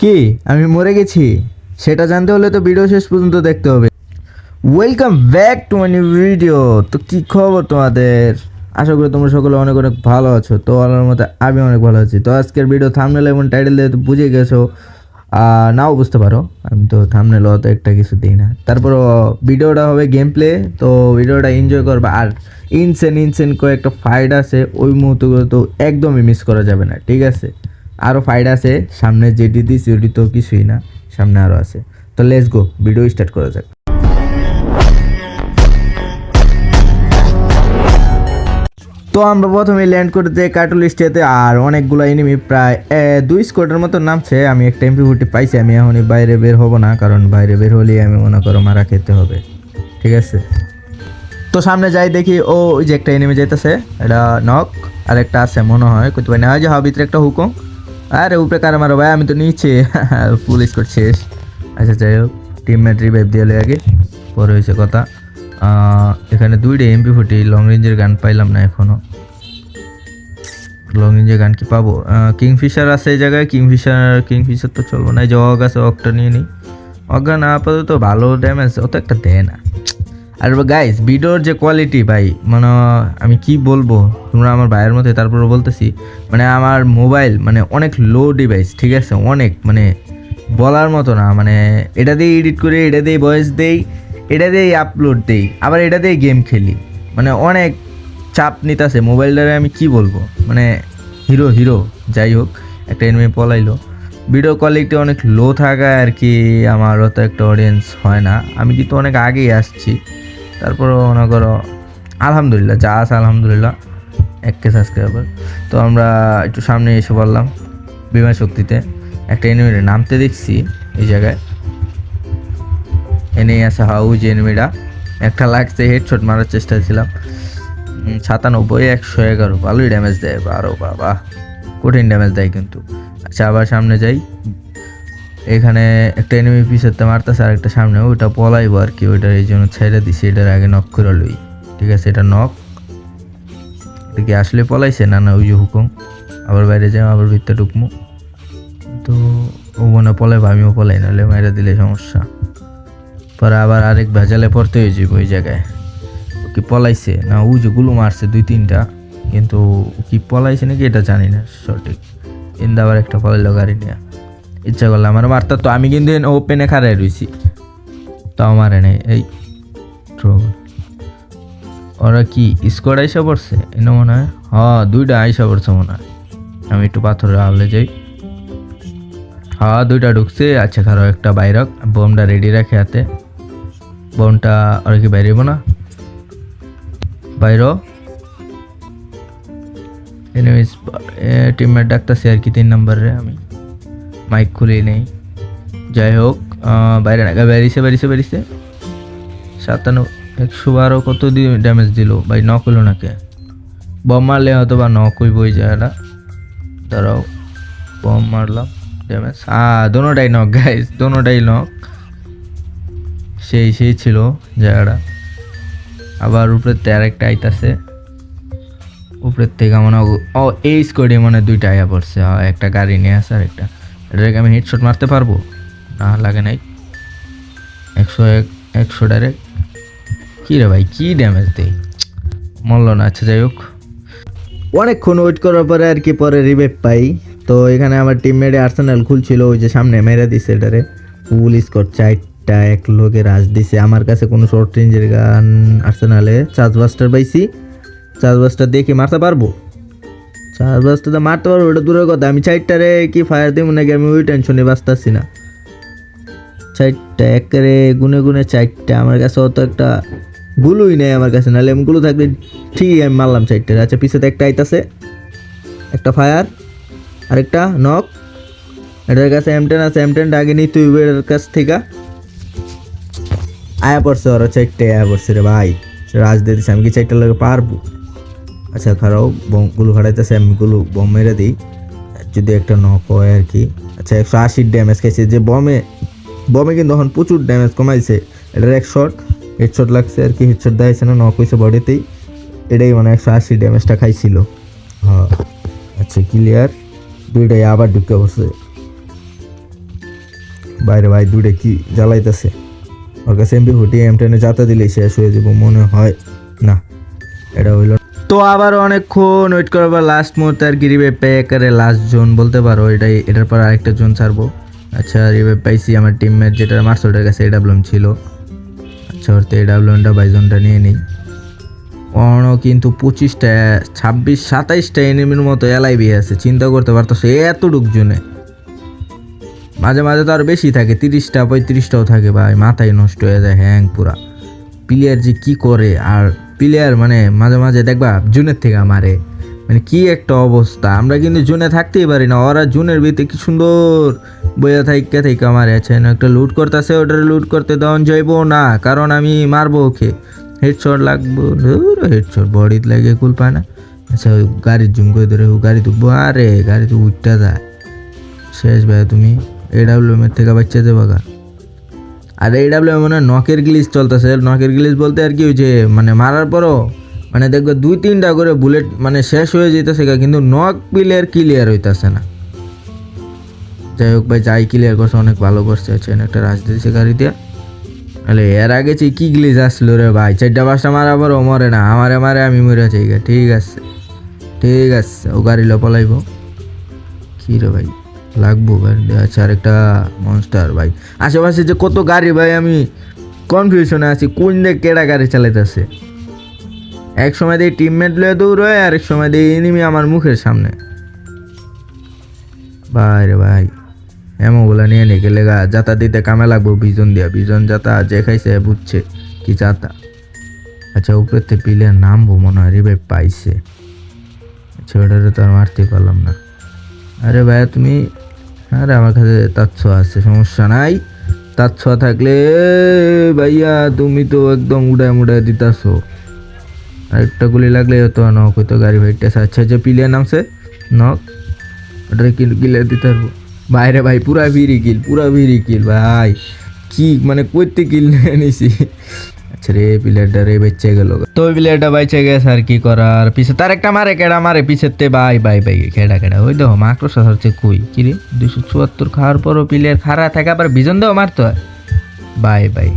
কি? আমি মরে গেছি। সেটা জানতে হলে তো ভিডিও শেষ পর্যন্ত দেখতে হবে। Welcome back to my new video তো কি খবর তোমাদের? আশা করি তোমরা সকলে অনেক অনেক ভালো আছো। তো আল্লাহর মতো আমি অনেক ভালো আছি। তো আজকের ভিডিও থামনেল এবং টাইটেল দিয়ে তো বুঝে গেছো। নাও বুঝতে পারো। আমি তো থামনেল অত একটা কিছু দিই না। তারপর ভিডিওটা হবে গেম প্লে তো ভিডিওটা এনজয় করবে। আর ইনসেন ইনসেন কয়েকটা ফাইট আছে। ওই মুহূর্তগুলো তো একদমই মিস করা যাবে না। ঠিক আছে? আরও ফাইট আছে। সামনে যেটি দিস ওটি তো কিছুই না। সামনে আরও আছে। তো লেটস গো ভিডিও স্টার্ট করা যাক। তো আমরা প্রথমে ল্যান্ড করতে কার্টুল স্টেতে আর অনেকগুলো এনিমি প্রায় দুই স্কোয়াডের মতো নামছে। আমি একটা এমপি ফুটি পাইছি, আমি এখনই বাইরে বের হব না, কারণ বাইরে বের হলেই আমি মনে করো মারা খেতে হবে। ঠিক আছে? তো সামনে যাই দেখি, ও, ওই যে একটা এনিমি যাইতেছে। এটা নক আর একটা আছে মনে হয়, কইতে পারি না। যে ভিতরে একটা হুকুম। আরে, উপরে কারে মারো ভাই? আমি তো নিচে স্কোর শেষ আচ্ছা যাই হোক। টিমমেট রিভাইভ দিয়ে আগে। পরে হয়েছে কথা। এখানে দুইটা এমপি ফুটি লং রেঞ্জের গান পাইলাম না এখনও লং রেঞ্জের গান কি পাবো? কিংফিশার আছে এই জায়গায়। কিংফিশার কিংফিশার তো চলবো না। এই যে অগ আছে অগটা নিয়ে নিই। অজ্ঞান আপাতত ভালো ড্যামেজ অত একটা দেয় না। আর গাইস ভিডিওর যে কোয়ালিটি ভাই মানে আমি কি বলব? তোমরা আমার ভাইয়ের মধ্যে তারপরে বলতেছি মানে আমার মোবাইল মানে অনেক লো ডিভাইস ঠিক আছে? অনেক মানে বলার মতো না মানে এটা দিয়ে এডিট করে, এটা দিয়ে ভয়েস দেই, এটা দিয়েই আপলোড দেই, আবার এটা দিয়ে গেম খেলি। মানে অনেক চাপ নিতেছে মোবাইলটারে আমি কি বলব? মানে হিরো হিরো যাই হোক, একটা এনিমি পলাইলো। ভিডিও কোয়ালিটি অনেক লো থাকায় আর কি, আমার অত একটা অডিয়েন্স হয় না। আমি কিন্তু অনেক আগেই আসছি। তারপরে মনে করো, আলহামদুলিল্লাহ, যা আছে আলহামদুলিল্লাহ এককে সাবস্ক্রাইবার তো আমরা একটু সামনে এসে বললাম বিমান শক্তিতে। একটা এনিমির নামতে দেখছি এই জায়গায়। এনেই আছে হাউ যে এনিমিটা একটা লাগছে হেডশট মারার চেষ্টা ছিলাম। সাতানব্বই, একশো এগারো। ভালোই ড্যামেজ দেয়। বারো, বাবা। কঠিন ড্যামেজ দেয় কিন্তু। আচ্ছা আবার সামনে যাই। এখানে একটা এনিমি পিছাতে মারতেছে আর একটা সামনে। ওইটা পলাইবো আর কি, ওইটার এই জন্য ছেড়ে দিছি, এটার আগে নক করে লই। ঠিক আছে, এটা নক এটা কি আসলে পলাইছে? না না, ওই যে হুকুম। আবার বাইরে যাই আবার ভিতরে ঢুকমু। তো ও মনে পলাইবো, আমিও পলাই, নাহলে মাইরা দিলে সমস্যা। পরে আবার আরেক ভেজালে পড়তে হয়ে ওই জায়গায়। কি পলাইছে? না, ও যে গুলো মারছে দুই তিনটা, কিন্তু কি পলাইছে নাকি এটা জানি না, সঠিক। কিন্তু আবার একটা পলাইলো গাড়ি নিয়ে। ইচ্ছা করলে আমার মারতা তো আমি কিন্তু ওপেনে খারাই রয়েছি তাও মারে নাই এই ওরা কি স্কোয়াড আইসা পড়ছে? এনে মনে হয়? হ্যাঁ দুইটা আইসা পড়ছে মনে হয়। আমি একটু পাথরের আলে যাই। হ্যাঁ দুইটা ঢুকছে। আচ্ছা খারাপ একটা বাইরক। বোমটা রেডি রাখে হাতে। বোমটা আর কি বাইরেব না? বাইর। এনিমিস টিমমেট ডাকতেছে আর কি তিন নম্বরে আমি। মাইক খুলে নেই। যাই হোক বাইরে না বেরিয়েছে বেরিয়েছে বেরিয়েছে। সাতান্ন একশো বারো কত ড্যামেজ দিল? ভাই নক হইল নাকি? বম মারলে হয়তো বা নক হইব ওই জায়গাটা। দাঁড়াও বম মারলাম ড্যামেজ হ্যাঁ দোনোটাই নক গাইস দোনোটাই নক সেই সেই ছিল জায়গাটা। আবার উপরের থেকে আরেকটা আইতাছে উপরের থেকে মনে ও- এই স্কোয়াডে মানে দুইটা আয়া পড়ছে। একটা গাড়ি নিয়ে আসে আর একটা। এটাকে আমি হেডশট মারতে পারব? না, লাগে নাই। একশো এক, একশো ডাইরেক্ট কী রে ভাই, কী ড্যামেজ দেই মরল না আচ্ছা যাই হোক। অনেকক্ষণ ওয়েট করার পরে আর কি পরে রিভাইভ পাই। তো এখানে আমার টিমমেটে আর্সেনাল খুলছিল, ওই যে সামনে মেরে দিছে এটারে। ফুল স্কোর চারটা, এক লোকে রাজ দিছে। আমার কাছে কোনো শর্ট রেঞ্জের গান আর্সেনালে চার্জ বাস্টার পাইছি। চার্জ বাস্টার কি মারতে পারব? বাস্টার তো মারতে পারব ওটা দূরের কথা। আমি চারটারে কি ফায়ার দিব নাকি আমি ওই টেনশনে বাঁচতেছি না? চারটা, একেবারে গুনে গুনে চারটা। আমার কাছে অত একটা গুলোই নেই আমার কাছে। নাহলে আমি গুলো থাকলে ঠিকই আমি মারলাম চারটে। আচ্ছা পিছনে একটা আইতাছে। একটা ফায়ার আরেকটা নক এটার কাছে এম টেন আছে। এম টেনটা আগে নিতে হইবে এটার কাছ থেকে। আয়া পড়ছে ওরা চারটে, আয়া পড়ছে রে ভাই। রাজ দিয়ে দিছে আমি কি চারটা লাগে পারব? আচ্ছা খারাও বমগুলো ফাটাইতেছে আমি গুলো বম মেরে দিই। যদি একটা নক হয় আর কি। আচ্ছা একশো আশির ড্যামেজ খাইছে। যে বমে বমে কিন্তু এখন প্রচুর ড্যামেজ কমাইছে। এটার এক শট হেডশট লাগছে আর কি হেডশট দেখাইছে না নক হয়েছে বডিতেই এটাই মানে একশো আশি ড্যামেজটা খাইছিল। হ্যাঁ আচ্ছা ক্লিয়ার দুইটাই আবার ঢুকে পড়ছে। বাইরে ভাই দূরে কি জ্বালাইতেছে। ওর কাছে এমপি ফুটি এম টেনে যাতা দিলেই শেষ হয়ে যাব, মনে হয় না। এটা হইল তো আবার অনেকক্ষণ ওয়েট করার পর লাস্ট মুহূর্তে আর কি রিভাইভ পেয়ে একেবারে লাস্ট জোন বলতে পারো। এটাই, এটার পর আরেকটা জোন ছাড়বো। আচ্ছা রিভাইভ পাইছি আমার টিমমেট যেটা মার্সোটার কাছে এডাব্লুম ছিল। আচ্ছা ওর তো এডাব্লুমটা বাইজনটা নিয়ে নিই। অনও কিন্তু পঁচিশটা, ছাব্বিশ, সাতাইশটা এনিমির মতো এলআইবি আছে। চিন্তা করতে পারতো সে এতটুক জোনে মাঝে মাঝে তো আর বেশি থাকে, তিরিশটা, পঁয়ত্রিশটাও থাকে ভাই, মাথায় নষ্ট হয়ে যায় হ্যাং পুরা। প্লেয়ার যে কী করে আর প্লেয়ার মানে মাঝে মাঝে দেখবা জুনের থেকে মারে মানে কি একটা অবস্থা। আমরা কিন্তু জুনে থাকতেই পারি না। ওরা জুনের ভিতরে কি সুন্দর বইয়া থাইকা থাইকা মারে আছে। না একটা লুট করতেছে, ওটার লুট করতে দেওয়ান যাইবো না। কারণ আমি মারবো ওকে। হেডশট লাগবো। হেডশট বডিতে লাগে, কুল পায় না। আচ্ছা ওই গাড়ির জুম করে ধরে গাড়ি তো আরে, গাড়ি তো উঠতে যায়। শেষ ভাই তুমি এডাব্লিউএম এর থেকে বাচ্চা দেবো আর এডাব্লিউ মানে নখের গ্লিজ চলতেছে। নখের গ্লিজ বলতে আর কি হয়েছে মানে মারার পরও মানে দেখবে দুই, তিনটা করে বুলেট মানে শেষ হয়ে যেতেছে কিন্তু নক প্লেয়ার ক্লিয়ার হইতেছে না। যাই হোক ভাই, যাই ক্লিয়ার করছে, অনেক ভালো করছে এনে একটা রাজ দিয়েছে গাড়ি দিয়া তাহলে এর আগে যে কি গ্লিজ আসলো রে ভাই, চারটা, পাঁচটা মারা পরও মরে না, আমারে মারে আমি মরে আছি। ঠিক আছে ঠিক আছে, ও গাড়ি লপালাইব। কী রে ভাই? লাগবো আচ্ছা আরেকটা মনস্টার ভাই। আশেপাশে যে কত গাড়ি, ভাই, আমি কনফিউশনে আছি। কোন দিকে কেডা গাড়ি চালাইতেছে? এক সময় দিয়ে টিমমেট লয়ে দৌড়ায় আর এক সময় দিয়ে এনিমি আমার মুখের সামনে। ভাই রে ভাই এমন বলে নিয়ে নিয়ে গেলে গা, যাতা দিতে কামে লাগবো, বিজন দিয়া। বিজন যাতা যে খাইছে বুঝছে কি যাতা। আচ্ছা উপরের থেকে প্লেয়ার নামবো মনে হয়, রে ভাই, পাইছে। ওটারে তো আর মারতে পারলাম না। আরে ভাইয়া, তুমি আরে আমার কাছে তাচ্ছ আছে, সমস্যা নাই। তাচ্ছ থাকলে ভাইয়া, তুমি তো একদম উড়ায় মুড়ায় দিতাছো। আরেকটা গুলি লাগলে তো নক হইতো গাড়ি ভাইটা আচ্ছা যে প্লেয়ার নামছে, নক, ওটারে কিল কিলে দিতে পারব। বাইরে ভাই, পুরা ভিড়ি কিল, পুরা ভিড়ি কিল, ভাই। কি মানে কইতে কিল নিছি। আচ্ছা রে বেঁচে গেল। তো প্লেয়ারটা বাইচে গেছে আর কি করার পিছে? তার একটা মারে, কেডা মারে, পিছের তে বাই বাই বাই, কেডা কেডা। ওই দেখো মাক্রোসাস হচ্ছে কই? কি রে? দুশো চুয়াত্তর খাওয়ার পরও প্লেয়ার খারা থাকে, আবার বিজন দেও মারতে হয়? Bye bye.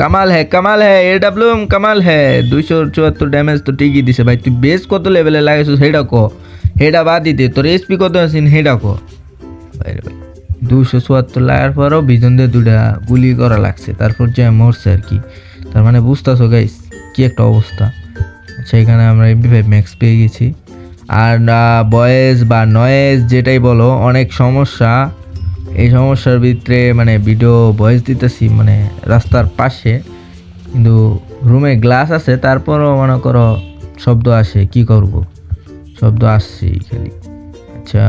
কামাল হ্যাঁ কামাল হ্যাঁ এ ডাব্লিউ কামাল হ্যাঁ দুইশো চুয়াত্তর ড্যামেজ তো ঠিকই দিছে ভাই। তুই বেশ কত লেভেলে লাগাইছিস সেটা ক। হেডা বাদ দিতে। তোর এসপি কত আছিস হেডা ক। ভাই ভাই দুশো চুয়াত্তর লাগার পরও বিজন দিয়ে দুটা গুলি করা লাগছে। তারপর যে মরছে আর কি। তার মানে বুঝতেছো গাইস কি একটা অবস্থা। আচ্ছা এখানে আমরা এমবি ফাইভ ম্যাক্স পেয়ে গেছি। আর বয়েস বা নয়েজ যেটাই বলো, অনেক সমস্যা। এই সমস্যার ভিতরে মানে ভিডিও ভয়েস দিতেছি মানে রাস্তার পাশে। কিন্তু রুমে গ্লাস আছে, তারপরও মনে করো শব্দ আসে, কি করব? শব্দ আসছেই খালি। আচ্ছা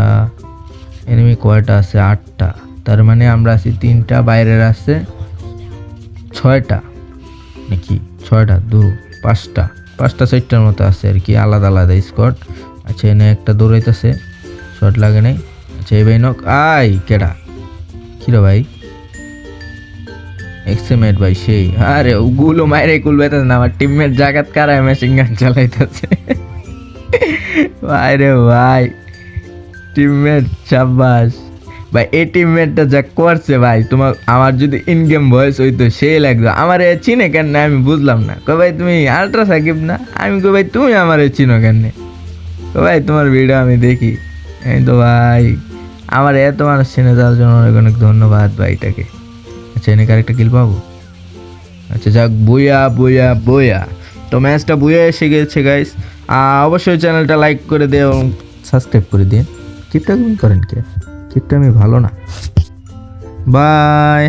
এনিমি কয়টা আছে? আটটা। তার মানে আমরা আছি তিনটা, বাইরের আছে ছয়টা। নাকি? ছয়টা, দু, পাঁচটা। পাঁচটা চারটার মতো আছে আর কি, আলাদা আলাদা স্কট আচ্ছা এনে একটা দৌড়াইতেছে। শর্ট লাগে নাই। আচ্ছা এই ভাই নক আই, কেডা? কিরে ভাই? এক্সেমেট ভাই, সেই। আরে ওগুলো মাইরে কুলবে না, আমার টিমমেট জাগাত কারায় মেশিন গান চালাইতেছে। ভাই রে ভাই টিমমেট সাব্বাস। ভাই, এই টিমমেটটা যা করছে ভাই, তোমার, আমার যদি ইন গেম ভয়েস হইতো সেই লাগতো। আমার এ চিনে কেন না আমি বুঝলাম না। কো ভাই, তুমি আলট্রা সাকিব না? আমি কো ভাই, তুমি আমার এ চিনো কেন কো ভাই, তোমার ভিডিও আমি দেখি। এই তো ভাই, আমার এত মানুষ চিনে যাওয়ার জন্য অনেক অনেক ধন্যবাদ ভাইটাকে আচ্ছা এনে আরেকটা কিল পাবো? আচ্ছা যাক বইয়া বইয়া বইয়া তো ম্যাচটা বইয়া এসে গেছে গাইস অবশ্যই চ্যানেলটা লাইক করে দিয়ে এবং সাবস্ক্রাইব করে দিন। কিপটা করেন কে? আমি ভালো না। বাই